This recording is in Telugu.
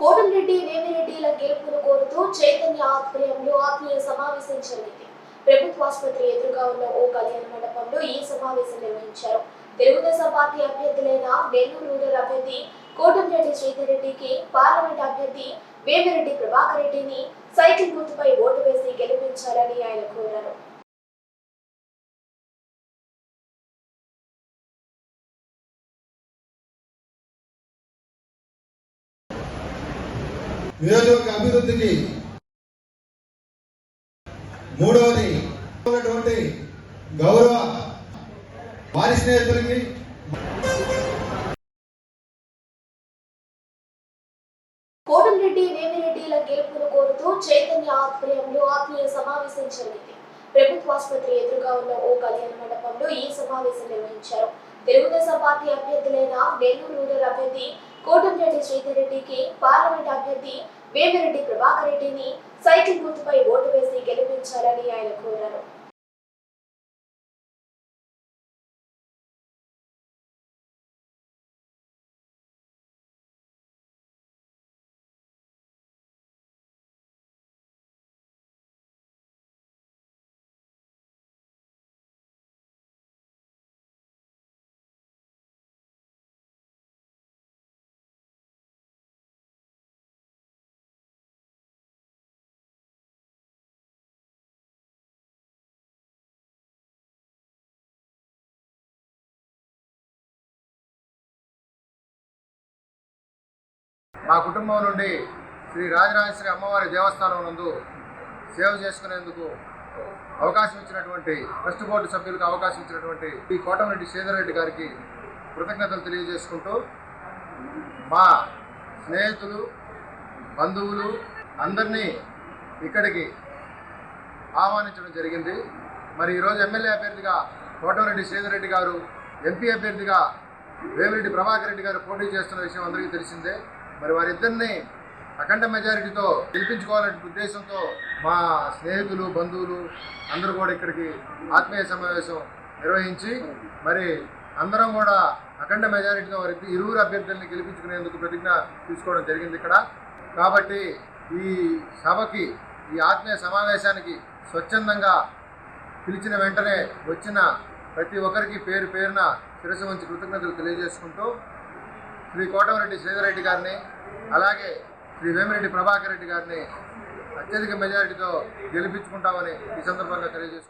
కోటంరెడ్డి వేమిరెడ్డిల గెలుపును కోరుతూ చైతన్య ఆధ్వర్యంలో ఆత్మీయ సమావేశం జరిగింది. ప్రభుత్వ ఆసుపత్రి ఎదురుగా ఉన్న ఓ కళ్యాణ మండపంలో ఈ సమావేశం నిర్వహించారు. తెలుగుదేశం పార్టీ అభ్యర్థులైన నెల్లూరు రూరల్ అభ్యర్థి కోటంరెడ్డి శ్రీధర్రెడ్డికి పార్లమెంట్ అభ్యర్థి వేమిరెడ్డి ప్రభాకర్ రెడ్డిని సైకిల్ గుర్తుపై ఓటు వేసి గెలిపించాలని ఆయన కోరారు. నియోజకవర్గ అభివృద్ధికి మూడవది ఉన్నటువంటి గౌరవ వారి స్నేహితులకి కోటంరెడ్డి వేమిరెడ్డిల గెలుపును కోరుతూ చైతన్య ఆధ్వర్యంలో ఆత్మీయ సమావేశం జరిగింది. ప్రభుత్వ ఆసుపత్రి ఎదురుగా ఉన్న ఓ కళ్యాణ మండపంలో ఈ సమావేశం నిర్వహించారు. తెలుగుదేశం పార్టీ అభ్యర్థులైన నెల్లూరు రూరల్ అభ్యర్థి కోటంరెడ్డి శ్రీధర్రెడ్డికి పార్లమెంట్ అభ్యర్థి వేమిరెడ్డి ప్రభాకర్ రెడ్డిని సైకిల్ గుర్తుపై ఓటు వేసి గెలిపించాలని ఆయన కోరారు. మా కుటుంబం నుండి శ్రీ రాజరాజేశ్వరి అమ్మవారి దేవస్థానం నందు సేవ చేసుకునేందుకు అవకాశం ఇచ్చినటువంటి ట్రస్ట్ బోర్డు సభ్యులకు అవకాశం ఇచ్చినటువంటి ఈ కోటమిరెడ్డి శ్రీధర్ రెడ్డి గారికి కృతజ్ఞతలు తెలియజేసుకుంటూ మా స్నేహితులు బంధువులు అందరినీ ఇక్కడికి ఆహ్వానించడం జరిగింది. మరి ఈరోజు ఎమ్మెల్యే అభ్యర్థిగా కోటమిరెడ్డి శ్రీధర్ రెడ్డి గారు ఎంపీ అభ్యర్థిగా వేమిరెడ్డి ప్రభాకర్ రెడ్డి గారు పోటీ చేస్తున్న విషయం అందరికీ తెలిసిందే. మరి వారిద్దరిని అఖండ మెజారిటీతో గెలిపించుకోవాలనే ఉద్దేశంతో మా స్నేహితులు బంధువులు అందరూ కూడా ఇక్కడికి ఆత్మీయ సమావేశం నిర్వహించి మరి అందరం కూడా అఖండ మెజారిటీతో వారి ఇరువురు అభ్యర్థుల్ని గెలిపించుకునేందుకు ప్రతిజ్ఞ తీసుకోవడం జరిగింది ఇక్కడ. కాబట్టి ఈ సభకి ఈ ఆత్మీయ సమావేశానికి స్వచ్ఛందంగా పిలిచిన వెంటనే వచ్చిన ప్రతి ఒక్కరికి పేరు పేరున శిరస్సు వంచి కృతజ్ఞతలు తెలియజేసుకుంటూ శ్రీ కోటమిరెడ్డి శ్రీధరెడ్డి గారిని అలాగే శ్రీ వేమిరెడ్డి ప్రభాకర్ రెడ్డి గారిని అత్యధిక మెజారిటీతో గెలిపించుకుంటామని ఈ సందర్భంగా తెలియజేసుకుంటాం